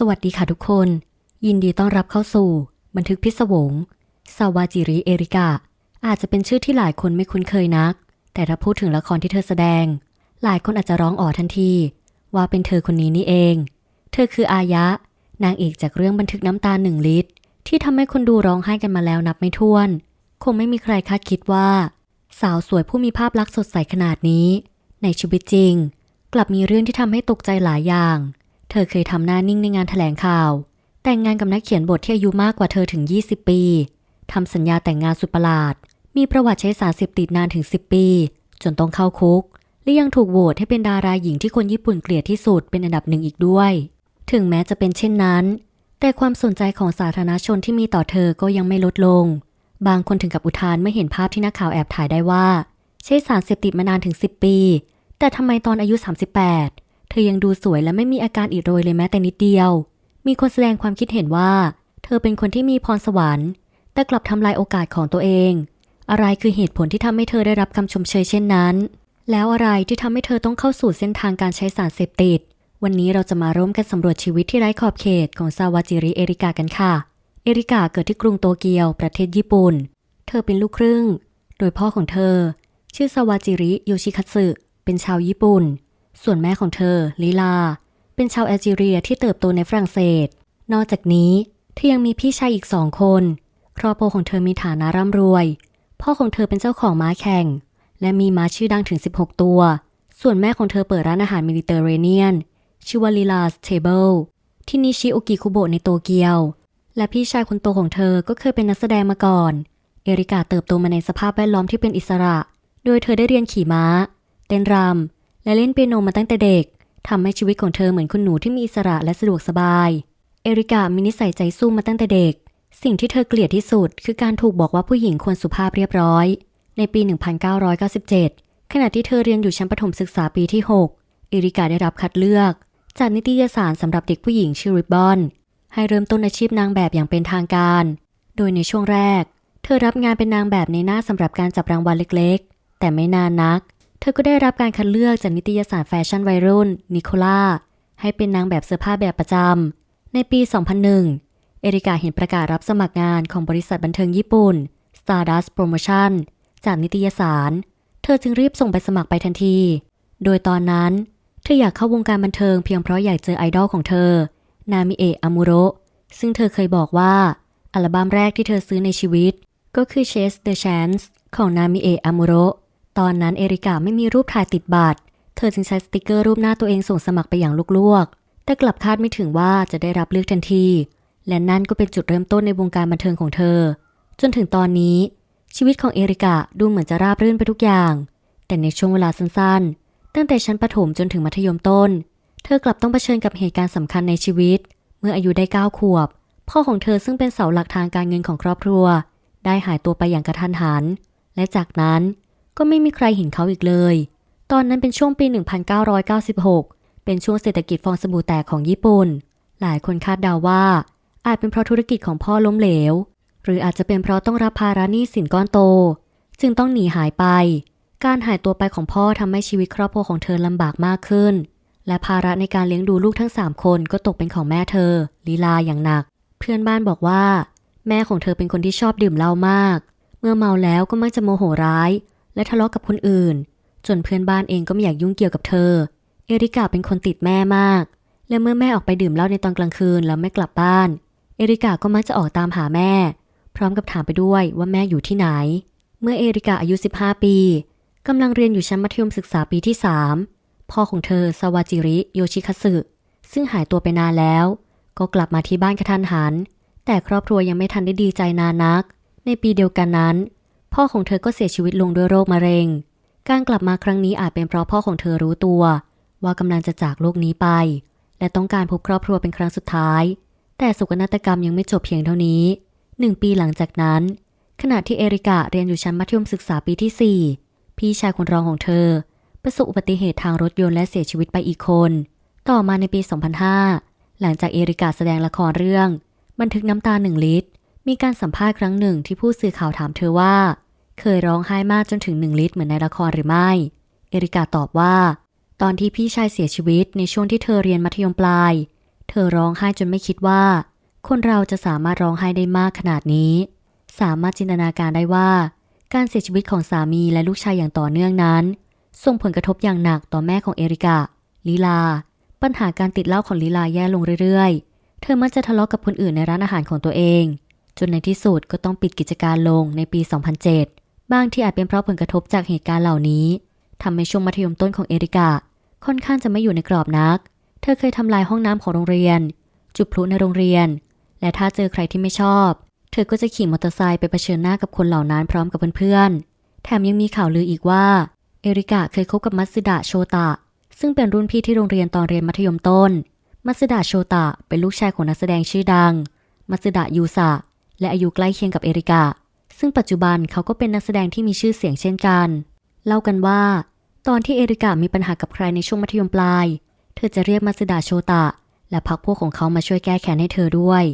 สวัสดีค่ะทุกคน ยินดีต้อนรับเข้าสู่ บันทึกพิศวงซาวาจิริเอริกาอาจจะเป็นชื่อที่หลายคนไม่คุ้นเคยนัก แต่ถ้าพูดถึงละครที่เธอแสดง หลายคนอาจจะร้องอ๋อทันที ว่าเป็นเธอคนนี้นี่เอง เธอคืออายะ นางเอกจากเรื่องบันทึกน้ำตาหนึ่งลิตร ที่ทำให้คนดูร้องไห้กันมาแล้วนับไม่ถ้วน คงไม่มีใครคาดคิดว่า สาวสวยผู้มีภาพลักษณ์สดใสขนาดนี้ ในชีวิตจริง กลับมีเรื่องที่ทำให้ตกใจหลายอย่าง เธอเคยทำหน้านิ่งในงานแถลงข่าว แต่งงานกับนักเขียนบทที่อายุมากกว่าเธอถึง 20 ปีทำสัญญาแต่งงานสุดประหลาด มีประวัติใช้สารเสพติดนานถึง 10 ปี จนต้องเข้าคุก และยังถูกโหวตให้เป็นดาราหญิงที่คนญี่ปุ่นเกลียดที่สุดเป็นอันดับหนึ่งอีกด้วย ถึงแม้จะเป็นเช่นนั้น แต่ความสนใจของสาธารณชนที่มีต่อเธอก็ยังไม่ลดลง บางคนถึงกับอุทานเมื่อเห็นภาพที่นักข่าวแอบถ่ายได้ว่า ใช้สารเสพติดมานานถึง 10 ปี แต่ทำไมตอนอายุ 38 เธอยังดูสวยและไม่มีอาการอิดโรยเลยแม้แต่นิดเดียว มีคนแสดงความคิดเห็นว่า เธอเป็นคนที่มีพรสวรรค์ แต่กลับทำลายโอกาสของตัวเอง อะไรคือเหตุผลที่ทำให้เธอได้รับคำชมเชยเช่นนั้น แล้วอะไรที่ทำให้เธอต้องเข้าสู่เส้นทางการใช้สารเสพติด วันนี้เราจะมาร่วมกันสำรวจชีวิตที่ไร้ขอบเขตของซาวาจิริเอริกากันค่ะ เอริกาเกิดที่กรุงโตเกียว ประเทศญี่ปุ่น เธอเป็นลูกครึ่ง โดยพ่อของเธอ ชื่อซาวาจิริโยชิคัตสึเป็นชาวญี่ปุ่น ส่วนแม่ของเธอลิลา เป็นชาวแอลจีเรียที่เติบโตในฝรั่งเศส นอกจากนี้เธอยังมีพี่ชายอีกสองคน ครอบครัวของเธอมีฐานะร่ำรวย พ่อของเธอเป็นเจ้าของม้าแข่ง และมีม้าชื่อดังถึง 16 ตัว ส่วนแม่ของเธอเปิดร้านอาหารเมดิเตอร์เรเนียน ชื่อว่าลิลาสเทเบิลที่นิชิโอกิคุโบะในโตเกียว และพี่ชายคนโตของเธอก็เคยเป็นนักแสดงมาก่อน เอริกาเติบโตมาในสภาพแวดล้อมที่เป็นอิสระ โดยเธอได้เรียนขี่ม้า เต้นรำ และเล่นเปียโนมาตั้งแต่เด็กทำให้ชีวิตของเธอเหมือนคุณหนูที่มีอิสระและสะดวกสบาย เอริกามีนิสัยใจสู้มาตั้งแต่เด็ก สิ่งที่เธอเกลียดที่สุด คือการถูกบอกว่าผู้หญิงควรสุภาพเรียบร้อย ในปี 1997 ขณะที่เธอเรียนอยู่ชั้นประถมศึกษาปีที่ 6 เอริกาได้รับคัดเลือก จากนิตยสารสำหรับเด็กผู้หญิงชื่อริบบอนให้เริ่มต้นอาชีพนางแบบอย่างเป็นทางการ โดยในช่วงแรก เธอรับงานเป็นนางแบบในหน้าสำหรับการจับรางวัลเล็กๆ แต่ไม่นานนัก ธอก็ได้รับการคัดเลือกจากนิตยสารแฟชั่นวัยรุ่นนิโคล่าให้เป็นนางแบบเสื้อผ้าแบบประจำ ในปี 2001 เอริกาเห็นประกาศรับสมัครงานของบริษัทบันเทิงญี่ปุ่น Stardust Promotion จากนิตยสาร เธอจึงรีบส่งไปสมัครไปทันที โดยตอนนั้น เธออยากเข้าวงการบันเทิงเพียงเพราะอยากเจอไอดอลของเธอ นามิเอะอามูโระซึ่งเธอเคยบอกว่า อัลบั้มแรกที่เธอซื้อในชีวิต ก็คือ Chase the Chance ของนามิเอะอามูโระ ตอนนั้นเอริกาไม่มีรูปถ่ายติดบัตร เธอจึงใช้สติกเกอร์รูปหน้าตัวเองส่งสมัครไปอย่างลวกๆ แต่กลับคาดไม่ถึงว่าจะได้รับเลือกทันที และนั่นก็เป็นจุดเริ่มต้นในวงการบันเทิงของเธอ จนถึงตอนนี้ ชีวิตของเอริกาดูเหมือนจะราบรื่นไปทุกอย่าง แต่ในช่วงเวลาสั้นๆ ตั้งแต่ชั้นประถมจนถึงมัธยมต้น เธอกลับต้องเผชิญกับเหตุการณ์สำคัญในชีวิต เมื่ออายุได้9ขวบ พ่อของเธอซึ่งเป็นเสาหลักทางการเงินของครอบครัว ได้หายตัวไปอย่างกระทันหัน และจากนั้น ก็ไม่มีใครเห็นเขาอีกเลย ตอนนั้นเป็นช่วงปี 1996 เป็นช่วงเศรษฐกิจฟองสบู่แตกของญี่ปุ่น หลายคนคาดเดาว่า อาจเป็นเพราะธุรกิจของพ่อล้มเหลว หรืออาจจะเป็นเพราะต้องรับภาระหนี้สินก้อนโต จึงต้องหนีหายไป การหายตัวไปของพ่อทำให้ชีวิตครอบครัวของเธอลำบากมากขึ้น และภาระในการเลี้ยงดูลูกทั้ง 3 คนก็ตกเป็นของแม่เธอ ลีลาอย่างหนัก เพื่อนบ้านบอกว่า แม่ของเธอเป็นคนที่ชอบดื่มเหล้ามาก เมื่อเมาแล้วก็มักจะโมโหร้าย และทะเลาะกับคนอื่น จนเพื่อนบ้านเองก็ไม่อยากยุ่งเกี่ยวกับเธอ เอริกาเป็นคนติดแม่มาก และเมื่อแม่ออกไปดื่มเหล้าในตอนกลางคืนแล้วไม่กลับบ้าน เอริกาก็มักจะออกตามหาแม่ พร้อมกับถามไปด้วยว่าแม่อยู่ที่ไหน เมื่อเอริกาอายุ 15 ปีกำลังเรียนอยู่ชั้นมัธยมศึกษาปีที่ 3 พ่อของเธอซาวาจิริโยชิคัสึซึ่งหายตัวไปนานแล้ว ก็กลับมาที่บ้านกระทันหัน แต่ครอบครัวยังไม่ทันได้ดีใจนานนัก ในปีเดียวกันนั้น พ่อของเธอก็เสียชีวิตลงด้วยโรคมะเร็ง การกลับมาครั้งนี้อาจเป็นเพราะพ่อของเธอรู้ตัว ว่ากำลังจะจากโลกนี้ไป และต้องการพบครอบครัวเป็นครั้งสุดท้าย แต่โศกนาฏกรรมยังไม่จบเพียงเท่านี้หนึ่งปีหลังจากนั้น ขณะที่เอริกาเรียนอยู่ชั้นมัธยมศึกษาปีที่ 4 พี่ชายคนรองของเธอ ประสบอุบัติเหตุทางรถยนต์และเสียชีวิตไปอีกคน ต่อมาในปี 2005 หลังจากเอริกาแสดงละครเรื่อง บันทึกน้ำตาหนึ่งลิตร มีการสัมภาษณ์ครั้งหนึ่งที่ผู้สื่อข่าวถามเธอว่า เคยร้องไห้มากจนถึงหนึ่งลิตรเหมือนในละครหรือไม่ เอริกาตอบว่า ตอนที่พี่ชายเสียชีวิตในช่วงที่เธอเรียนมัธยมปลาย เธอร้องไห้จนไม่คิดว่า คนเราจะสามารถร้องไห้ได้มากขนาดนี้ สามารถจินตนาการได้ว่า การเสียชีวิตของสามีและลูกชายอย่างต่อเนื่องนั้น ส่งผลกระทบอย่างหนักต่อแม่ของเอริกาลีลา ปัญหาการติดเหล้าของลีลาแย่ลงเรื่อยๆ เธอมักจะทะเลาะกับคนอื่นในร้านอาหารของตัวเอง จนในที่สุดก็ต้องปิดกิจการลงในปี 2007 บางที่อาจเป็นเพราะผลกระทบจากเหตุการณ์เหล่านี้ทำให้ช่วงมัธยมต้นของเอริกา ค่อนข้างจะไม่อยู่ในกรอบนัก เธอเคยทำลายห้องน้ำของโรงเรียน จุดพลุในโรงเรียน และถ้าเจอใครที่ไม่ชอบ เธอก็จะขี่มอเตอร์ไซค์ไปเผชิญหน้ากับคนเหล่านั้นพร้อมกับเพื่อนๆ แถมยังมีข่าวลืออีกว่า เอริกาเคยคบกับมัตสึดะโชตะ ซึ่งเป็นรุ่นพี่ที่โรงเรียนตอนเรียนมัธยมต้น มัตสึดะโชตะเป็นลูกชายของนักแสดงชื่อดัง มัตสึดะยูสะ และอายุใกล้เคียงกับเอริกา ซึ่งปัจจุบันเขาก็เป็นนักแสดงที่มีชื่อเสียงเช่นกัน เล่ากันว่า ตอนที่เอริกามีปัญหากับใครในช่วงมัธยมปลาย เธอจะเรียกมัตสึดะโชตะ และพักพวกของเขามาช่วยแก้แค้นให้เธอด้วย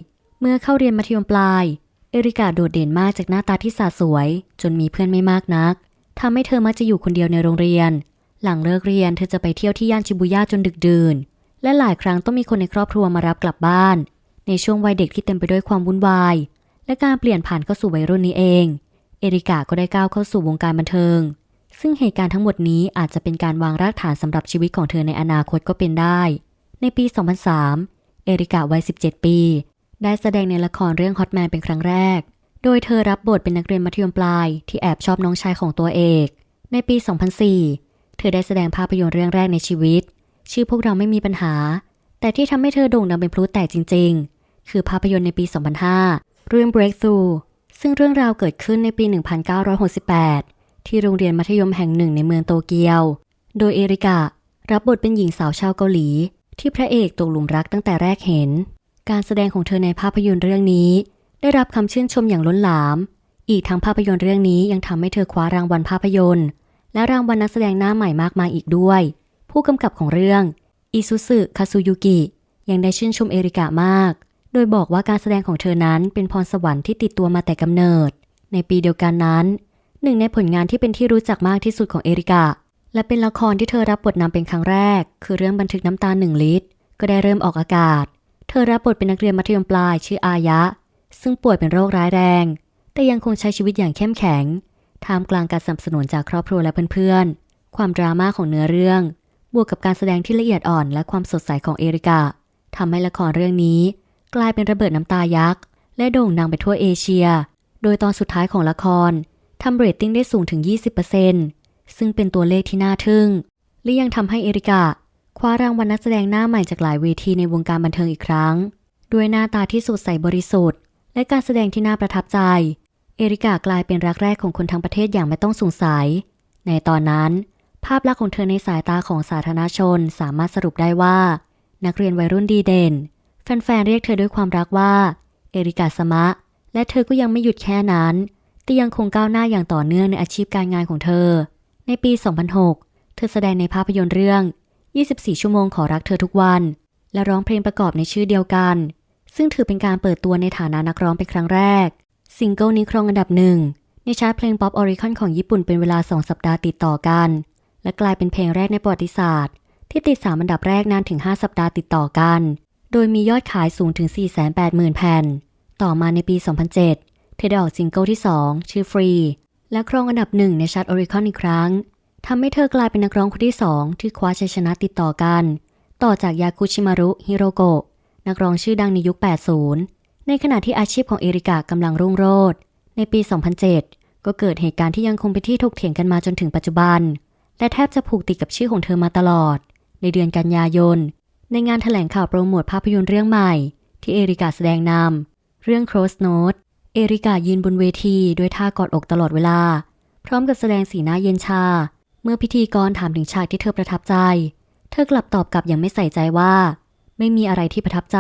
เมื่อเข้าเรียนมัธยมปลาย เอริกาโดดเด่นมากจากหน้าตาที่สาสวย จนมีเพื่อนไม่มากนักทำให้เธอมักจะอยู่คนเดียวในโรงเรียน หลังเลิกเรียนเธอจะไปเที่ยวที่ย่านชิบูย่าจนดึกดื่น และหลายครั้งต้องมีคนในครอบครัวมารับกลับบ้าน ในช่วงวัยเด็กที่เต็มไปด้วยความวุ่นวาย และการเปลี่ยนผ่านเข้าสู่วัยรุ่นนี้เอง เอริกาก็ได้ก้าวเข้าสู่วงการบันเทิง ซึ่งเหตุการณ์ทั้งหมดนี้อาจจะเป็นการวางรากฐานสำหรับชีวิตของเธอในอนาคตก็เป็นได้ ในปี 2003 เอริกาวัย 17 ปี ได้แสดงในละครเรื่องฮอตแมนเป็นครั้งแรก โดยเธอรับบทเป็นนักเรียนมัธยมปลายที่แอบชอบน้องชายของตัวเอก ในปี 2004 เธอได้แสดงภาพยนตร์เรื่องแรกในชีวิต ชื่อพวกเราไม่มีปัญหา แต่ที่ทำให้เธอโด่งดังเป็นพลุแตกจริง ๆ คือภาพยนตร์ในปี 2005 เรื่อง Breakthrough ซึ่งเรื่องราวเกิดขึ้นในปี 1968 ที่โรงเรียนมัธยมแห่งหนึ่งในเมืองโตเกียว โดยเอริการับบทเป็นหญิงสาวชาวเกาหลี ที่พระเอกตกหลุมรักตั้งแต่แรกเห็น การแสดงของเธอในภาพยนตร์เรื่องนี้ ได้รับคำชื่นชมอย่างล้นหลาม อีกทั้งภาพยนตร์เรื่องนี้ยังทำให้เธอคว้ารางวัลภาพยนตร์ และรางวัลนักแสดงหน้าใหม่มากมายอีกด้วย ผู้กำกับของเรื่องอิซุสึคาซุยุกิยังได้ชื่นชมเอริกามาก โดยบอกว่าการแสดงของเธอนั้นเป็นพรสวรรค์ที่ติดตัวมาแต่กำเนิด ในปีเดียวกันนั้น หนึ่งในผลงานที่เป็นที่รู้จักมากที่สุดของเอริกาและเป็นละครที่เธอรับบทนำเป็นครั้งแรก คือเรื่องบันทึกน้ำตาหนึ่งลิตร ก็ได้เริ่มออกอากาศ เธอรับบทเป็นนักเรียนมัธยมปลายชื่ออายะ ซึ่งป่วยเป็นโรคร้ายแรง แต่ยังคงใช้ชีวิตอย่างเข้มแข็งท่ามกลางการสนับสนุนจากครอบครัวและเพื่อนๆ ความดราม่าของเนื้อเรื่อง บวกกับการแสดงที่ละเอียดอ่อนและความสดใสของเอริกาทำให้ละครเรื่องนี้ กลายเป็นระเบิดน้ำตายักษ์ และโด่งดังไปทั่วเอเชีย โดยตอนสุดท้ายของละครทำเรตติ้งได้สูงถึง 20%ซึ่งเป็นตัวเลขที่น่าทึ่ง และยังทำให้เอริกาคว้ารางวัลนักแสดงหน้าใหม่จากหลายเวทีในวงการบันเทิงอีกครั้ง ด้วยหน้าตาที่สดใสบริสุทธิ์ และการแสดงที่น่าประทับใจ เอริกากลายเป็นรักแรกของคนทั้งประเทศอย่างไม่ต้องสงสัย ในตอนนั้น ภาพลักษณ์ของเธอในสายตาของสาธารณชนสามารถสรุปได้ว่า นักเรียนวัยรุ่นดีเด่น แฟนๆ เรียกเธอด้วยความรักว่า เอริกาสมะ และเธอก็ยังไม่หยุดแค่นั้น แต่ยังคงก้าวหน้าอย่างต่อเนื่องในอาชีพการงานของเธอ ในปี 2006 เธอแสดงในภาพยนตร์เรื่อง 24 ชั่วโมงขอรักเธอทุกวัน และร้องเพลงประกอบในชื่อเดียวกัน ซึ่งถือเป็นการเปิดตัวในฐานะนักร้องเป็นครั้งแรก ซิงเกิลนี้ครองอันดับหนึ่งในชาร์ตเพลงป๊อปออริคอนของญี่ปุ่นเป็นเวลา 2 สัปดาห์ติดต่อกัน และกลายเป็นเพลงแรกในประวัติศาสตร์ ที่ติด3อันดับแรกนานถึง 5 สัปดาห์ติดต่อกัน โดยมียอดขายสูงถึง 480,000 แผ่น ต่อมาในปี 2007 เธอได้ออกซิงเกิลที่ 2 ชื่อฟรีและครองอันดับหนึ่งในชาร์ตออริคอนอีกครั้ง ทำให้เธอกลายเป็นนักร้องคนที่ 2 ที่คว้าชัยชนะติดต่อกัน ต่อจากยากุชิมารุฮิโรโกะนักร้องชื่อดังในยุค 80 ในขณะที่อาชีพของเอริกากำลังรุ่งโรจน์ ในปี 2007 ก็เกิดเหตุการณ์ที่ยังคงเป็นที่ถกเถียงกันมาจนถึงปัจจุบัน และแทบจะผูกติดกับชื่อของเธอมาตลอด ในเดือนกันยายน ในงานแถลงข่าวโปรโมทภาพยนตร์เรื่องใหม่ ที่เอริกาแสดงนำเรื่อง Crossnote เอริกายืนบนเวทีด้วยท่ากอดอกตลอดเวลา พร้อมกับแสดงสีหน้าเย็นชา เมื่อพิธีกรถามถึงฉากที่เธอประทับใจ เธอกลับตอบกลับอย่างไม่ใส่ใจว่า ไม่มีอะไรที่ประทับใจ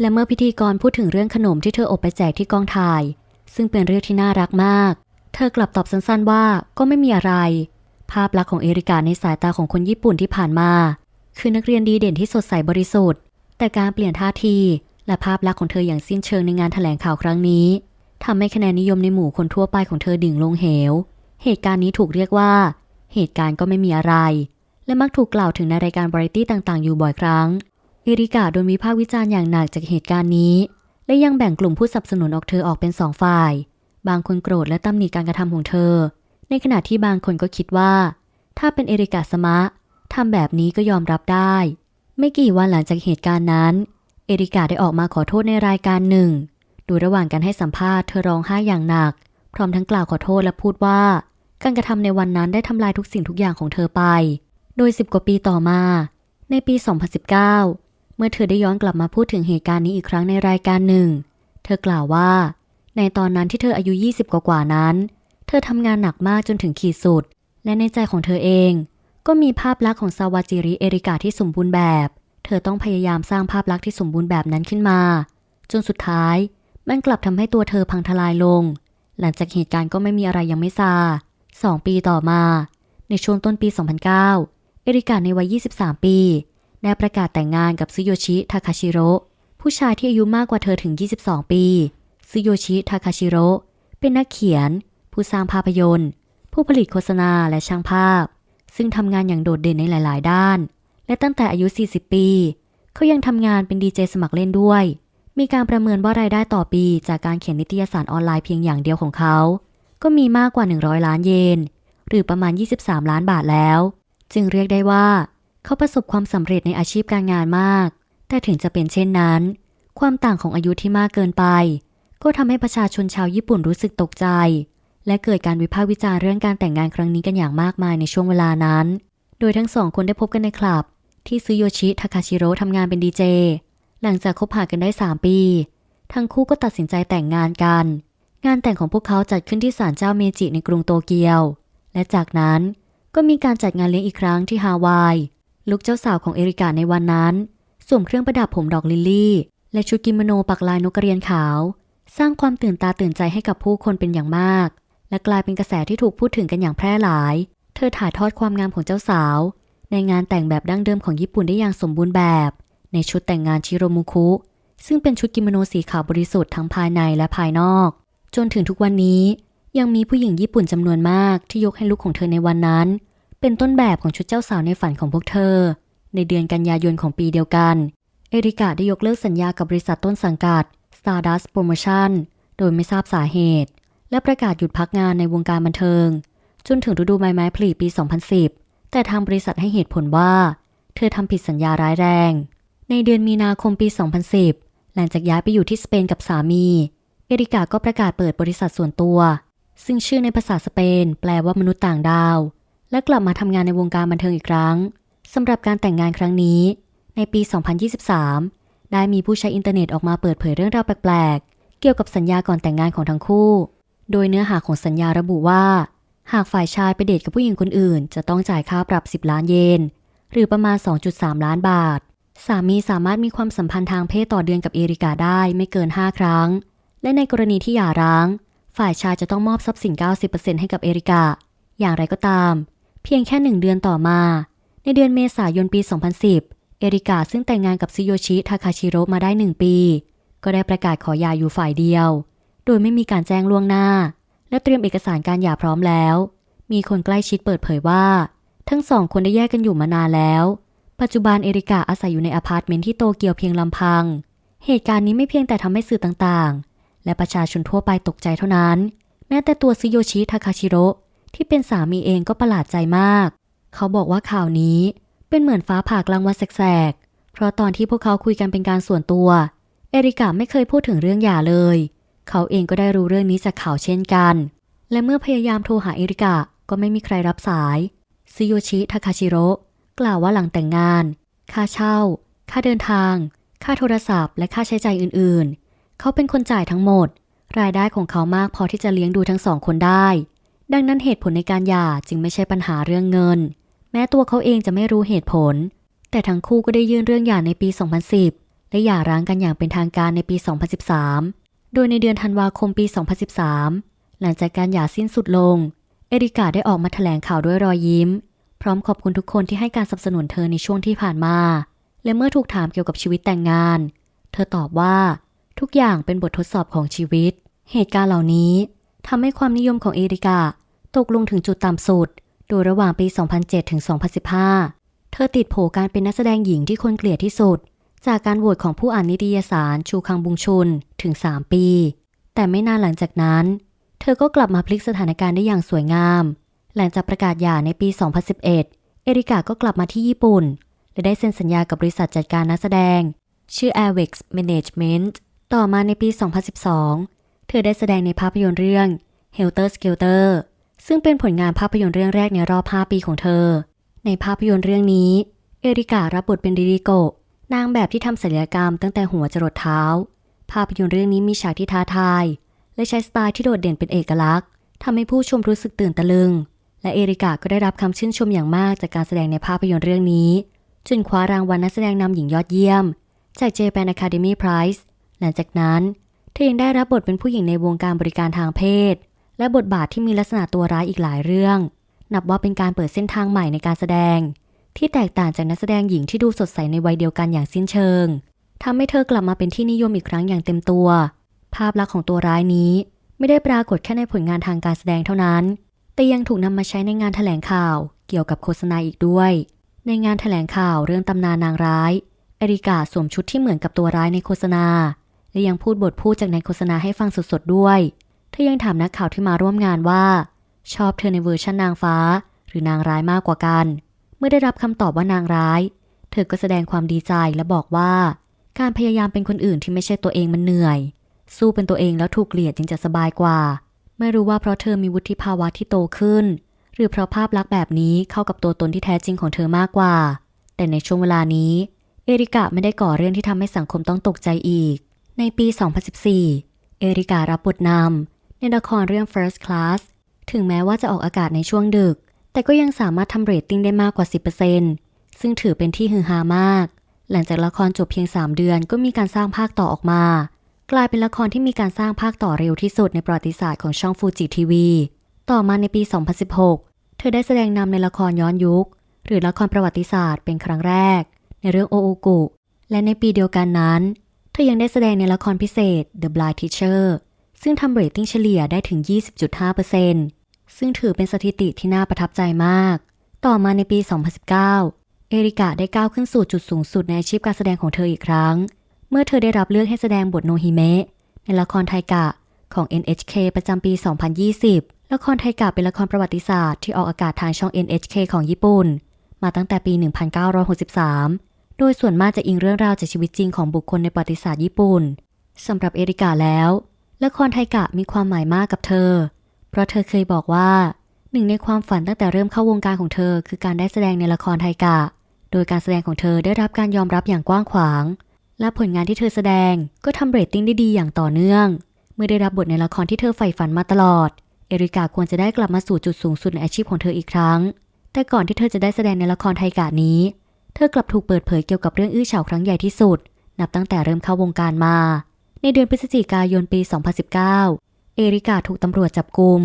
และเมื่อพิธีกรพูดถึงเรื่องขนมที่เธออบไปแจกที่กองถ่าย ซึ่งเป็นเรื่องที่น่ารักมาก เธอกลับตอบสั้นๆว่าก็ไม่มีอะไร ภาพลักษณ์ของเอริกาในสายตาของคนญี่ปุ่นที่ผ่านมา คือนักเรียนดีเด่นที่สดใสบริสุทธิ์ แต่การเปลี่ยนท่าทีและภาพลักษณ์ของเธออย่างสิ้นเชิงในงานแถลงข่าวครั้งนี้ทำให้คะแนนนิยมในหมู่คนทั่วไปของเธอดิ่งลงเหว เหตุการณ์นี้ถูกเรียกว่า เหตุการณ์ก็ไม่มีอะไร และมักถูกกล่าวถึงในรายการวาไรตี้ต่างๆ อยู่บ่อยครั้งเอริกาโดนวิพากษ์วิจารณ์อย่างหนักจากเหตุการณ์นี้ และยังแบ่งกลุ่มผู้สนับสนุนออกเธอออกเป็นสองฝ่าย บางคนโกรธและตำหนิการกระทำของเธอ ในขณะที่บางคนก็คิดว่า ถ้าเป็นเอริกาสมะ ทำแบบนี้ก็ยอมรับได้ ไม่กี่วันหลังจากเหตุการณ์นั้น เอริกาได้ออกมาขอโทษในรายการหนึ่งดยระหว่างการให้สัมภาษณ์เธอร้องไห้อย่างหนัก พร้อมทั้งกล่าวขอโทษและพูดว่า การกระทำในวันนั้นได้ทำลายทุกสิ่งทุกอย่างของเธอไป โดย 10 กว่าปีต่อมา ในปี 2019 เมื่อเธอได้ย้อนกลับมาพูดถึงเหตุการณ์นี้อีกครั้งในรายการหนึ่ง เธอกล่าวว่า ในตอนนั้นที่เธออายุ 20 กว่ากว่าๆนั้น เธอทำงานหนักมากจนถึงขีดสุด และในใจของเธอเอง ก็มีภาพลักษณ์ของซาวาจิริเอริกาที่สมบูรณ์แบบ เธอต้องพยายามสร้างภาพลักษณ์ที่สมบูรณ์แบบนั้นขึ้นมา จนสุดท้าย มันกลับทำให้ตัวเธอพังทลายลง หลังจากเหตุการณ์ก็ไม่มีอะไรยังไม่ซาสองปีต่อมา ในช่วงต้นปี 2009 เอริกาในวัย 23 ปี ได้ประกาศแต่งงานกับซึโยชิทาคาชิโร่ผู้ชายที่อายุมากกว่าเธอถึง 22 ปีซึโยชิทาคาชิโร่เป็นนักเขียน ผู้สร้างภาพยนตร์ ผู้ผลิตโฆษณาและช่างภาพ ซึ่งทำงานอย่างโดดเด่นในหลาย ๆ ด้าน และตั้งแต่อายุ 40 ปี เขายังทำงานเป็นดีเจสมัครเล่นด้วย มีการประเมินว่ารายได้ต่อปี จากการเขียนนิตยสารออนไลน์เพียงอย่างเดียวของเขา ก็มีมากกว่า 100 ล้านเยน หรือประมาณ 23 ล้านบาทแล้ว จึงเรียกได้ว่า เขาประสบความสำเร็จในอาชีพการงานมาก แต่ถึงจะเป็นเช่นนั้น ความต่างของอายุที่มากเกินไป ก็ทำให้ประชาชนชาวญี่ปุ่นรู้สึกตกใจ และเกิดการวิพากษ์วิจารณ์เรื่องการแต่งงานครั้งนี้กันอย่างมากมายในช่วงเวลานั้น โดยทั้งสองคนได้พบกันในคลับ ที่ซึโยชิทาคาชิโร่ทำงานเป็นดีเจ หลังจากคบหากันได้ 3 ปี ทั้งคู่ก็ตัดสินใจแต่งงานกัน งานแต่งของพวกเขาจัดขึ้นที่ศาลเจ้าเมจิในกรุงโตเกียว และจากนั้นก็มีการจัดงานเลี้ยงอีกครั้งที่ฮาวาย ลูกเจ้าสาวของเอริกาในวันนั้นสวมเครื่องประดับผมดอกลิลลี่ และชุดกิโมโนปักลายนกกระเรียนขาว สร้างความตื่นตาตื่นใจให้กับผู้คนเป็นอย่างมาก และกลายเป็นกระแสที่ถูกพูดถึงกันอย่างแพร่หลาย เธอถ่ายทอดความงามของเจ้าสาว ในงานแต่งแบบดั้งเดิมของญี่ปุ่นได้อย่างสมบูรณ์แบบ ในชุดแต่งงานชิโรมุคุ ซึ่งเป็นชุดกิโมโนสีขาวบริสุทธิ์ทั้งภายในและภายนอก จนถึงทุกวันนี้ ยังมีผู้หญิงญี่ปุ่นจำนวนมากที่ยกให้ลุคของเธอในวันนั้น เป็นต้นแบบของชุดเจ้าสาวในฝันของพวกเธอ ในเดือนกันยายนของปีเดียวกัน เอริกาได้ยกเลิกสัญญากับบริษัทต้นสังกัด Stardust Promotion โดยไม่ทราบสาเหตุ และประกาศหยุดพักงานในวงการบันเทิง จนถึงฤดูใบไม้ผลิปี 2010 แต่ทางบริษัทให้เหตุผลว่า เธอทำผิดสัญญาร้ายแรง ในเดือนมีนาคมปี 2010 หลังจากย้ายไปอยู่ที่สเปนกับสามี เอริกาก็ประกาศเปิดบริษัทส่วนตัว ซึ่งชื่อในภาษาสเปน แปลว่ามนุษย์ต่างดาว และกลับมาทำงานในวงการบันเทิงอีกครั้งสำหรับการแต่งงานครั้งนี้ ในปี 2023 ได้มีผู้ใช้อินเทอร์เน็ตออกมาเปิดเผยเรื่องราวแปลกๆ เกี่ยวกับสัญญาก่อนแต่งงานของทั้งคู่ โดยเนื้อหาของสัญญาระบุว่า หากฝ่ายชายไปเดทกับผู้หญิงคนอื่น จะต้องจ่ายค่าปรับ 10 ล้านเยน หรือประมาณ 2.3 ล้านบาท สามีสามารถมีความสัมพันธ์ทางเพศต่อเดือนกับเอริกาได้ไม่เกิน 5 ครั้ง และในกรณีที่หย่าร้าง ฝ่ายชายจะต้องมอบทรัพย์สิน 90%ให้กับเอริกา อย่างไรก็ตาม เพียงแค่หนึ่งเดือนต่อมา ในเดือนเมษายนปี 2010 เอริกาซึ่งแต่งงานกับซิโยชิ ทาคาชิโร่มาได้หนึ่งปี ก็ได้ประกาศขอหย่าอยู่ฝ่ายเดียว โดยไม่มีการแจ้งล่วงหน้า และเตรียมเอกสารการหย่าพร้อมแล้ว มีคนใกล้ชิดเปิดเผยว่า ทั้งสองคนได้แยกกันอยู่มานานแล้ว ปัจจุบันเอริกาอาศัยอยู่ในอพาร์ตเมนต์ที่โตเกียวเพียงลำพัง เหตุการณ์นี้ไม่เพียงแต่ทำให้สื่อต่างๆ และประชาชนทั่วไปตกใจเท่านั้น แม้แต่ตัวซิโยชิทาคาชิโร่ที่เป็นสามีเองก็ประหลาดใจมาก เขาบอกว่าข่าวนี้เป็นเหมือนฟ้าผ่ากลางวันแสกๆ เพราะตอนที่พวกเขาคุยกันเป็นการส่วนตัว เอริกาไม่เคยพูดถึงเรื่องหย่าเลย เขาเองก็ได้รู้เรื่องนี้จากข่าวเช่นกัน และเมื่อพยายามโทรหาเอริกาก็ไม่มีใครรับสายซิโยชิทาคาชิโร่กล่าวว่าหลังแต่งงาน ค่าเช่า ค่าเดินทาง ค่าโทรศัพท์ และค่าใช้จ่ายอื่นๆ เขาเป็นคนจ่ายทั้งหมด รายได้ของเขามากพอที่จะเลี้ยงดูทั้งสองคนได้ ดังนั้นเหตุผลในการหย่าจึงไม่ใช่ปัญหาเรื่องเงิน แม้ตัวเขาเองจะไม่รู้เหตุผล แต่ทั้งคู่ก็ได้ยื่นเรื่องหย่าในปี 2010 และหย่าร้างกันอย่างเป็นทางการในปี 2013 โดยในเดือนธันวาคมปี 2013 หลังจากการหย่าสิ้นสุดลง เอริกาได้ออกมาแถลงข่าวด้วยรอยยิ้ม พร้อมขอบคุณทุกคนที่ให้การสนับสนุนเธอในช่วงที่ผ่านมา และเมื่อถูกถามเกี่ยวกับชีวิตแต่งงาน เธอตอบว่าทุกอย่างเป็นบททดสอบของชีวิต เหตุการณ์เหล่านี้ทำให้ความนิยมของเอริกาตกลงถึงจุดต่ำสุด โดยระหว่างปี 2007 ถึง 2015 เธอติดโผการเป็นนักแสดงหญิงที่คนเกลียดที่สุด จากการโหวตของผู้อ่านนิตยสารชูคังบุงชุนถึง 3 ปี แต่ไม่นานหลังจากนั้น เธอก็กลับมาพลิกสถานการณ์ได้อย่างสวยงาม หลังจากประกาศหย่าในปี 2011 เอริกาก็กลับมาที่ญี่ปุ่น และได้เซ็นสัญญากับบริษัทจัดการนักแสดง ชื่อ Airwax Management ต่อมาในปี 2012 เธอได้แสดงในภาพยนตร์เรื่อง Helter Skelter ซึ่งเป็นผลงานภาพยนตร์เรื่องแรกในรอบ 5 ปีของเธอ ในภาพยนตร์เรื่องนี้ เอริการับบทเป็นริริโก นางแบบที่ทำศัลยกรรมตั้งแต่หัวจรดเท้า ภาพยนตร์เรื่องนี้มีฉากที่ท้าทาย และใช้สไตล์ที่โดดเด่นเป็นเอกลักษณ์ทำให้ผู้ชมรู้สึกตื่นตะลึง และเอริกาก็ได้รับคำชื่นชมอย่างมากจากการแสดงในภาพยนตร์เรื่องนี้ จนคว้ารางวัลนักแสดงนำหญิงยอดเยี่ยม จาก Japan Academy Prize หลังจากนั้นเธอยังได้รับบทเป็นผู้หญิงในวงการบริการทางเพศ และบทบาทที่มีลักษณะตัวร้ายอีกหลายเรื่อง นับว่าเป็นการเปิดเส้นทางใหม่ในการแสดง ที่แตกต่างจากนักแสดงหญิงที่ดูสดใสในวัยเดียวกันอย่างสิ้นเชิงทำให้เธอกลับมาเป็นที่นิยมอีกครั้งอย่างเต็มตัว ภาพลักษณ์ของตัวร้ายนี้ ไม่ได้ปรากฏแค่ในผลงานทางการแสดงเท่านั้น แต่ยังถูกนำมาใช้ในงานแถลงข่าว เกี่ยวกับโฆษณาอีกด้วย ในงานแถลงข่าวเรื่องตำนานนางร้ายเอริกาสวมชุดที่เหมือนกับตัวร้ายในโฆษณา และยังพูดบทพูดจากในโฆษณาให้ฟังสดๆด้วย เธอยังถามนักข่าวที่มาร่วมงานว่า ชอบเธอในเวอร์ชันนางฟ้า หรือนางร้ายมากกว่ากัน มื่อได้รับคำตอบว่านางร้าย เธอก็แสดงความดีใจและบอกว่า การพยายามเป็นคนอื่นที่ไม่ใช่ตัวเองมันเหนื่อย สู้เป็นตัวเองแล้วถูกเกลียดจึงจะสบายกว่า ไม่รู้ว่าเพราะเธอมีวุฒิภาวะที่โตขึ้น หรือเพราะภาพลักษณ์แบบนี้เข้ากับตัวตนที่แท้จริงของเธอมากกว่า แต่ในช่วงเวลานี้ เอริกาไม่ได้ก่อเรื่องที่ทำให้สังคมต้องตกใจอีก ในปี 2014 เอริการับบทนำในละครเรื่อง First Class ถึงแม้ว่าจะออกอากาศในช่วงดึก แต่ก็ยังสามารถทำเรตติ้งได้มากกว่า 10%ซึ่งถือเป็นที่ฮือฮามาก หลังจากละครจบเพียง 3 เดือนก็มีการสร้างภาคต่อออกมา กลายเป็นละครที่มีการสร้างภาคต่อเร็วที่สุดในประวัติศาสตร์ของช่องฟูจิทีวี ต่อมาในปี 2016 เธอได้แสดงนำในละครย้อนยุค หรือละครประวัติศาสตร์เป็นครั้งแรก ในเรื่องโอโอกุ และในปีเดียวกันนั้น เธอยังได้แสดงในละครพิเศษ The Blind Teacher ซึ่งทำเรตติ้งเฉลี่ยได้ถึง 20.5% ซึ่งถือเป็นสถิติที่น่าประทับใจมาก ต่อมาในปี 2019 เอริกาได้ก้าวขึ้นสู่จุดสูงสุดในอาชีพการแสดงของเธออีกครั้ง เมื่อเธอได้รับเลือกให้แสดงบทโนฮิเมะในละครไทกะของ NHK ประจำปี 2020 ละครไทกะเป็นละครประวัติศาสตร์ที่ออกอากาศทางช่อง NHK ของญี่ปุ่น มาตั้งแต่ปี 1963 โดยส่วนมากจะอิงเรื่องราวจากชีวิตจริงของบุคคลในประวัติศาสตร์ญี่ปุ่นสำหรับเอริกาแล้ว ละครไทกะมีความหมายมากกับเธอ ราะเธอเคยบอกว่า หนึ่งในความฝันตั้งแต่เริ่มเข้าวงการของเธอ คือการได้แสดงในละครไทกะ โดยการแสดงของเธอได้รับการยอมรับอย่างกว้างขวาง และผลงานที่เธอแสดงก็ทำเรตติ้งได้ดีอย่างต่อเนื่อง เมื่อได้รับบทในละครที่เธอใฝ่ฝันมาตลอด เอริกาควรจะได้กลับมาสู่จุดสูงสุดในอาชีพของเธออีกครั้ง แต่ก่อนที่เธอจะได้แสดงในละครไทยกะนี้ เธอกลับถูกเปิดเผยเกี่ยวกับเรื่องอื้อฉาวครั้งใหญ่ที่สุด นับตั้งแต่เริ่มเข้าวงการมา ในเดือนพฤศจิกายนปี 2019 เอริกาถูกตำรวจจับกุม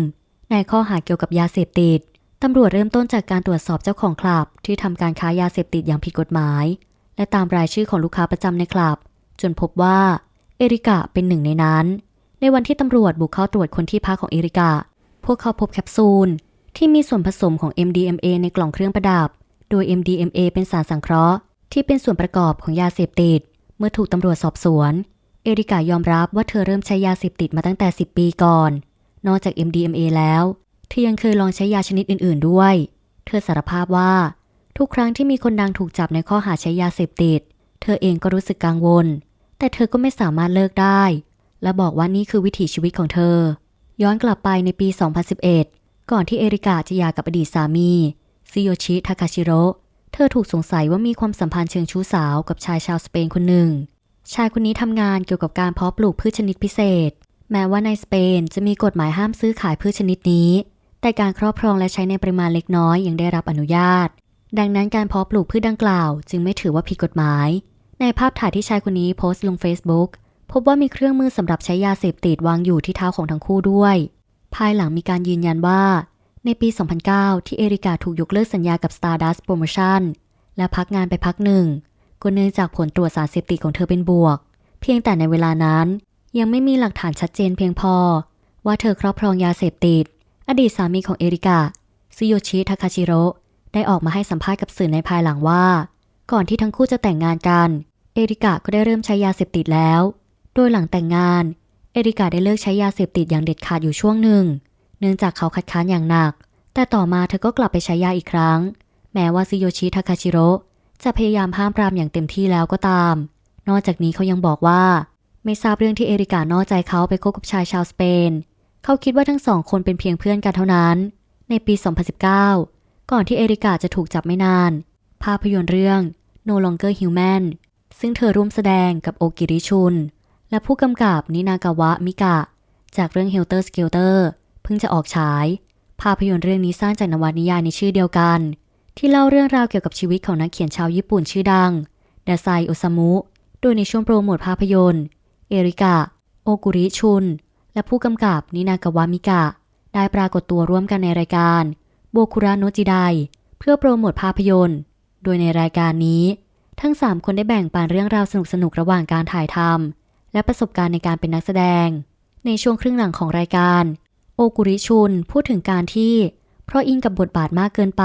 ในข้อหาเกี่ยวกับยาเสพติด ตำรวจเริ่มต้นจากการตรวจสอบเจ้าของคลับ ที่ทำการค้ายาเสพติดอย่างผิดกฎหมาย และตามรายชื่อของลูกค้าประจำในคลับ จนพบว่าเอริกาเป็นหนึ่งในนั้น ในวันที่ตำรวจบุกเข้าตรวจคนที่พักของเอริกา พวกเขาพบแคปซูล ที่มีส่วนผสมของ MDMA ในกล่องเครื่องประดับ โดย MDMA เป็นสารสังเคราะห์ ที่เป็นส่วนประกอบของยาเสพติด เมื่อถูกตำรวจสอบสวน เอริกายอมรับว่าเธอเริ่มใช้ยาเสพติดมาตั้งแต่ 10 ปีก่อน นอกจาก MDMA แล้ว เธอยังเคยลองใช้ยาชนิดอื่น ๆ ด้วย เธอสารภาพว่า ทุกครั้งที่มีคนดังถูกจับในข้อหาใช้ยาเสพติด เธอเองก็รู้สึกกังวล แต่เธอก็ไม่สามารถเลิกได้ และบอกว่านี่คือวิถีชีวิตของเธอ ย้อนกลับไปในปี 2011 ก่อนที่เอริกาจะหย่ากับอดีตสามีซิโยชิทาคาชิโร่เธอถูกสงสัยว่ามีความสัมพันธ์เชิงชู้สาวกับชายชาวสเปนคนหนึ่ง ชายคนนี้ทำงานเกี่ยวกับการเพาะปลูกพืชชนิดพิเศษ แม้ว่าในสเปนจะมีกฎหมายห้ามซื้อขายพืชชนิดนี้ แต่การครอบครองและใช้ในปริมาณเล็กน้อยยังได้รับอนุญาต ดังนั้นการเพาะปลูกพืชดังกล่าว จึงไม่ถือว่าผิดกฎหมาย ในภาพถ่ายที่ชายคนนี้โพสต์ลง Facebook พบว่ามีเครื่องมือสำหรับใช้ยาเสพติดวางอยู่ที่เท้าของทั้งคู่ด้วย ภายหลังมีการยืนยันว่า ในปี 2009 ที่เอริกาถูกยกเลิกสัญญากับ Stardust Promotion และพักงานไปพักหนึ่ง ก็เนื่องจากผลตรวจสารเสพติดของเธอเป็นบวก เพียงแต่ในเวลานั้น ยังไม่มีหลักฐานชัดเจนเพียงพอ ว่าเธอครอบครองยาเสพติด อดีตสามีของเอริกาซิโยชิทาคาชิโร่ได้ออกมาให้สัมภาษณ์กับสื่อในภายหลังว่า ก่อนที่ทั้งคู่จะแต่งงานกัน เอริกาก็ได้เริ่มใช้ยาเสพติดแล้ว โดยหลังแต่งงาน เอริกาได้เลิกใช้ยาเสพติดอย่างเด็ดขาดอยู่ช่วงหนึ่ง เนื่องจากเขาคัดค้านอย่างหนัก แต่ต่อมาเธอก็กลับไปใช้ยาอีกครั้ง แม้ว่าซิโยชิทาคาชิโร่ จะพยายามห้ามปรามอย่างเต็มที่แล้วก็ตาม นอกจากนี้เขายังบอกว่า ไม่ทราบเรื่องที่เอริกานอกใจเขาไปคบกับชายชาวสเปน เขาคิดว่าทั้งสองคนเป็นเพียงเพื่อนกันเท่านั้น ในปี 2019 ก่อนที่เอริกาจะถูกจับไม่นาน ภาพยนตร์เรื่อง No Longer Human ซึ่งเธอร่วมแสดงกับโอกิริชุน และผู้กำกับนินากาวะมิกะ จากเรื่อง Helter Skelter เพิ่งจะออกฉาย ภาพยนตร์เรื่องนี้สร้างจากนวนิยายในชื่อเดียวกัน ที่เล่าเรื่องราวเกี่ยวกับชีวิตของนักเขียนชาวญี่ปุ่นชื่อดังดาไซโอซามุ โดยในช่วงโปรโมทภาพยนตร์ เอริกะ โอกุริชุน และผู้กำกับนินากาวะมิกะ ได้ปรากฏตัวร่วมกันในรายการโบคุระโนจิไดเพื่อโปรโมทภาพยนตร์ โดยในรายการนี้ ทั้ง 3 คนได้แบ่งปันเรื่องราวสนุกๆระหว่างการถ่ายทำและประสบการณ์ในการเป็นนักแสดง ในช่วงครึ่งหลังของรายการ โอกุริชุนพูดถึงการที่ เพราะอินกับบทบาทมากเกินไป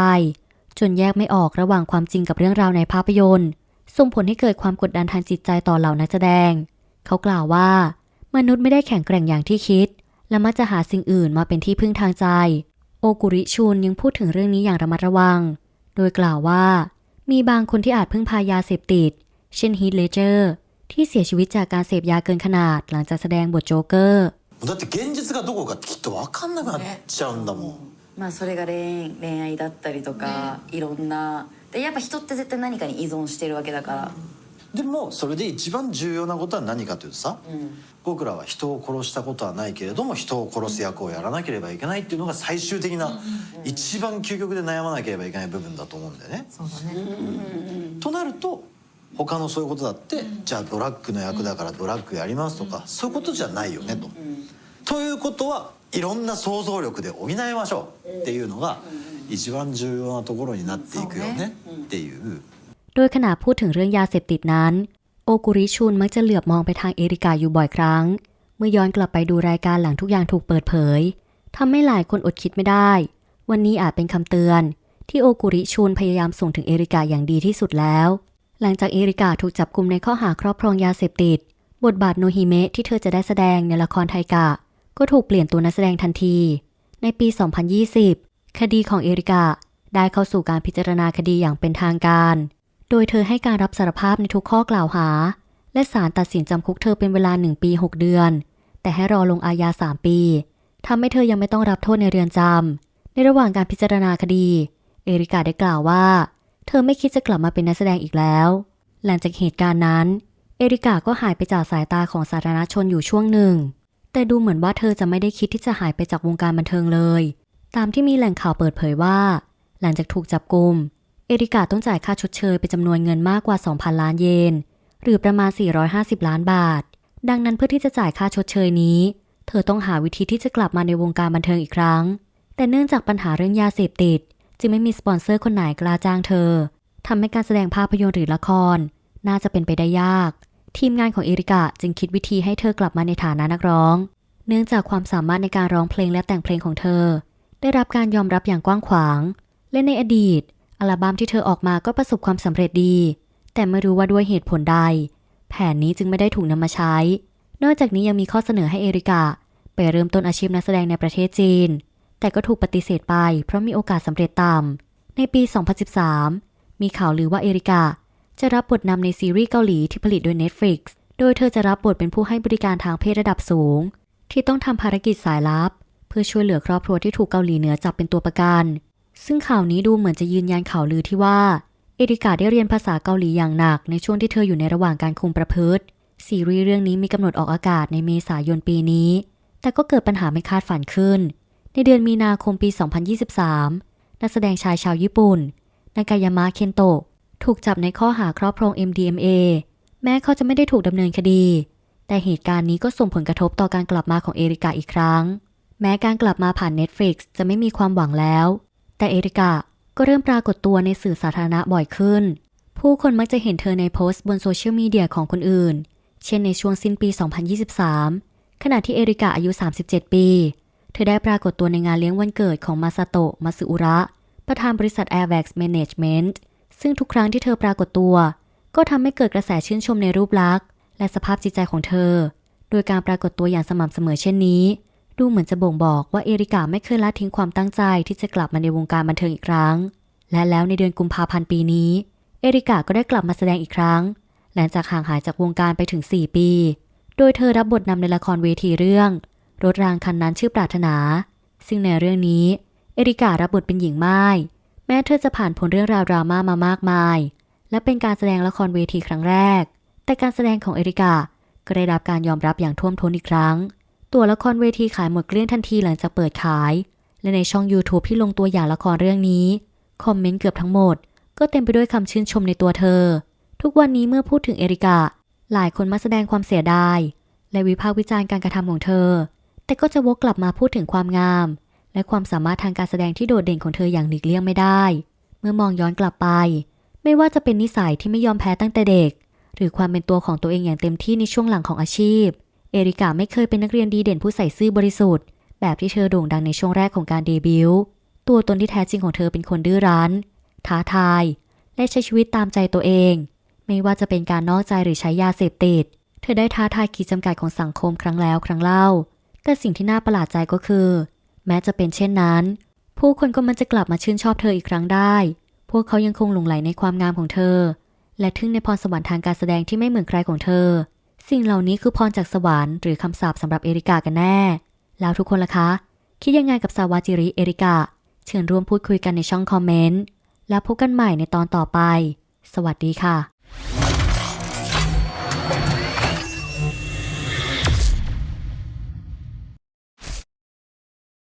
จนแยกไม่ออกระหว่างความจริงกับเรื่องราวในภาพยนตร์ ส่งผลให้เกิดความกดดันทางจิตใจต่อเหล่านักแสดง เขากล่าวว่า มนุษย์ไม่ได้แข็งแกร่งอย่างที่คิด และมักจะหาสิ่งอื่นมาเป็นที่พึ่งทางใจ โอกุริชุนยังพูดถึงเรื่องนี้อย่างระมัดระวัง โดยกล่าวว่า มีบางคนที่อาจพึ่งพายาเสพติด เช่นฮีทเลเจอร์ที่เสียชีวิตจากการเสพยาเกินขนาดหลังจากแสดงบทโจ๊กเกอร์ だって現実がどこかってきっと分かんなくなっちゃうんだもん、 まあそれが恋恋愛だったりとか、いろんなでやっぱ人って絶対何かに依存してるわけだから、でもそれで一番重要なことは何かというとさ、うん。僕らは人を殺したことはないけれども人を殺す役をやらなければいけないっていうのが最終的な、一番究極で悩まなければいけない部分だと思うんだよね。そうだね。となると他のそういうことだって、じゃあドラッグの役だからドラッグやりますとか、そういうことじゃないよねと。ということはいろんな想像力で補いましょうっていうのが一番重要なところになっていくよねっていう。 โดยขณะพูดถึงเรื่องยาเสพติดนั้น โอกุริชุนมักจะเหลือบมองไปทางเอริกาอยู่บ่อยครั้ง เมื่อย้อนกลับไปดูรายการหลังทุกอย่างถูกเปิดเผยทำให้หลายคนอดคิดไม่ได้ วันนี้อาจเป็นคำเตือน ที่โอกุริชุนพยายามส่งถึงเอริกาอย่างดีที่สุดแล้ว หลังจากเอริกาถูกจับกุมในข้อหาครอบครองยาเสพติด บทบาทโนฮิเมะที่เธอจะได้แสดงในละครไทกะ ก็ถูกเปลี่ยนตัวนักแสดงทันที ในปี 2020 คดีของเอริกาได้เข้าสู่การพิจารณาคดีอย่างเป็นทางการ โดยเธอให้การรับสารภาพในทุกข้อกล่าวหา และศาลตัดสินจำคุกเธอเป็นเวลา 1 ปี 6 เดือน แต่ให้รอลงอาญา 3 ปีทำให้เธอยังไม่ต้องรับโทษในเรือนจำ ในระหว่างการพิจารณาคดี เอริกาได้กล่าวว่า เธอไม่คิดจะกลับมาเป็นนักแสดงอีกแล้ว หลังจากเหตุการณ์นั้น เอริกาก็หายไปจากสายตาของสาธารณชนอยู่ช่วงหนึ่ง แต่ดูเหมือนว่าเธอจะไม่ได้คิดที่จะหายไปจากวงการบันเทิงเลย ตามที่มีแหล่งข่าวเปิดเผยว่า หลังจากถูกจับกลุมเอริกาต้องจ่ายค่าชดเชยเป็นจำนวนเงินมากกว่า 2,000 ล้านเยน หรือประมาณ 450 ล้านบาท ดังนั้นเพื่อที่จะจ่ายค่าชดเชยนี้ เธอต้องหาวิธีที่จะกลับมาในวงการบันเทิงอีกครั้ง แต่เนื่องจากปัญหาเรื่องยาเสพติด จึงไม่มีสปอนเซอร์คนไหนกล้าจ้างเธอทำให้การแสดงภาพยนตร์หรือละคร น่าจะเป็นไปได้ยาก ทีมงานของเอริกาจึงคิดวิธีให้เธอกลับมาในฐานะนักร้อง เนื่องจากความสามารถในการร้องเพลงและแต่งเพลงของเธอ ได้รับการยอมรับอย่างกว้างขวาง และในอดีต อัลบั้มที่เธอออกมาก็ประสบความสำเร็จดี แต่ไม่รู้ว่าด้วยเหตุผลใด แผนนี้จึงไม่ได้ถูกนำมาใช้ นอกจากนี้ยังมีข้อเสนอให้เอริกาไปเริ่มต้นอาชีพนักแสดงในประเทศจีน แต่ก็ถูกปฏิเสธไป เพราะมีโอกาสสำเร็จต่ำในปี 2013 มีข่าวลือว่าเอริกา จะรับบทนำในซีรีส์เกาหลีที่ผลิตโดย Netflix โดยเธอจะรับบทเป็นผู้ให้บริการทางเพศระดับสูง ที่ต้องทำภารกิจสายลับ เพื่อช่วยเหลือครอบครัวที่ถูกเกาหลีเหนือจับเป็นตัวประกัน ซึ่งข่าวนี้ดูเหมือนจะยืนยันข่าวลือที่ว่า เอริกาได้เรียนภาษาเกาหลีอย่างหนัก ในช่วงที่เธออยู่ในระหว่างการคุมประพฤติซีรีส์เรื่องนี้มีกำหนดออกอากาศในเมษายนปีนี้ แต่ก็เกิดปัญหาไม่คาดฝันขึ้น ในเดือนมีนาคมปี 2023 นักแสดงชายชาวญี่ปุ่น นากายามะ เคนโตะ ถูกจับในข้อหาครอบครอง MDMA แม้เขาจะไม่ได้ถูกดำเนินคดี แต่เหตุการณ์นี้ก็ส่งผลกระทบต่อการกลับมาของเอริกาอีกครั้ง แม้การกลับมาผ่าน Netflix จะไม่มีความหวังแล้ว แต่เอริกาก็เริ่มปรากฏตัวในสื่อสาธารณะบ่อยขึ้น ผู้คนมักจะเห็นเธอในโพสต์บนโซเชียลมีเดียของคนอื่น เช่นในช่วงสิ้นปี 2023 ขณะที่เอริกาอายุ 37 ปี เธอได้ปรากฏตัวในงานเลี้ยงวันเกิดของมาซาโตะ มาสึอุระ ประธานบริษัท Airwax Management ซึ่งทุกครั้งที่เธอปรากฏตัว ก็ทำให้เกิดกระแสชื่นชมในรูปลักษณ์ และสภาพจิตใจของเธอ โดยการปรากฏตัวอย่างสม่ำเสมอเช่นนี้ ดูเหมือนจะบ่งบอกว่าเอริกาไม่เคยละทิ้งความตั้งใจที่จะกลับมาในวงการบันเทิงอีกครั้ง และแล้วในเดือนกุมภาพันธ์ปีนี้ เอริกาก็ได้กลับมาแสดงอีกครั้ง หลังจากห่างหายจากวงการไปถึง 4 ปี โดยเธอรับบทนำในละครเวทีเรื่องรถรางคันนั้นชื่อปรารถนา ซึ่งในเรื่องนี้เอริการับบทเป็นหญิงไม้ แม้เธอจะผ่านพ้นเรื่องราวดราม่ามามากมาย และเป็นการแสดงละครเวทีครั้งแรก แต่การแสดงของเอริกาก็ได้รับการยอมรับอย่างท่วมท้นอีกครั้ง ตัวละครเวทีขายหมดเกลี้ยงทันทีหลังจากเปิดขาย และในช่อง YouTube ที่ลงตัวอย่างละครเรื่องนี้ คอมเมนต์เกือบทั้งหมด ก็เต็มไปด้วยคำชื่นชมในตัวเธอ ทุกวันนี้เมื่อพูดถึงเอริกาหลายคนมาแสดงความเสียดาย และวิพากษ์วิจารณ์การกระทำของเธอ แต่ก็จะวกกลับมาพูดถึงความงาม และความสามารถทางการแสดงที่โดดเด่นของเธออย่างหลีกเลี่ยงไม่ได้ เมื่อมองย้อนกลับไป ไม่ว่าจะเป็นนิสัยที่ไม่ยอมแพ้ตั้งแต่เด็ก หรือความเป็นตัวของตัวเองอย่างเต็มที่ในช่วงหลังของอาชีพ เอริกาไม่เคยเป็นนักเรียนดีเด่นผู้ใส่ซื่อบริสุทธิ์ แบบที่เธอโด่งดังในช่วงแรกของการเดบิวต์ตัวตนที่แท้จริงของเธอเป็นคนดื้อรั้น ท้าทาย และใช้ชีวิตตามใจตัวเอง ไม่ว่าจะเป็นการนอกใจหรือใช้ยาเสพติด เธอได้ท้าทายขีดจำกัดของสังคมครั้งแล้วครั้งเล่า แต่สิ่งที่น่าประหลาดใจก็คือ แม้จะเป็นเช่นนั้น ผู้คนก็มันจะกลับมาชื่นชอบเธออีกครั้งได้ พวกเขายังคงหลงไหลในความงามของเธอ และทึ่งในพรสวรรค์ทางการแสดงที่ไม่เหมือนใครของเธอ สิ่งเหล่านี้คือพรจากสวรรค์หรือคำสาปสำหรับเอริกากันแน่ แล้วทุกคนล่ะคะ คิดยังไงกับสาวาจิริเอริกา เชิญร่วมพูดคุยกันในช่องคอมเมนต์ แล้วพบกันใหม่ในตอนต่อไป สวัสดีค่ะ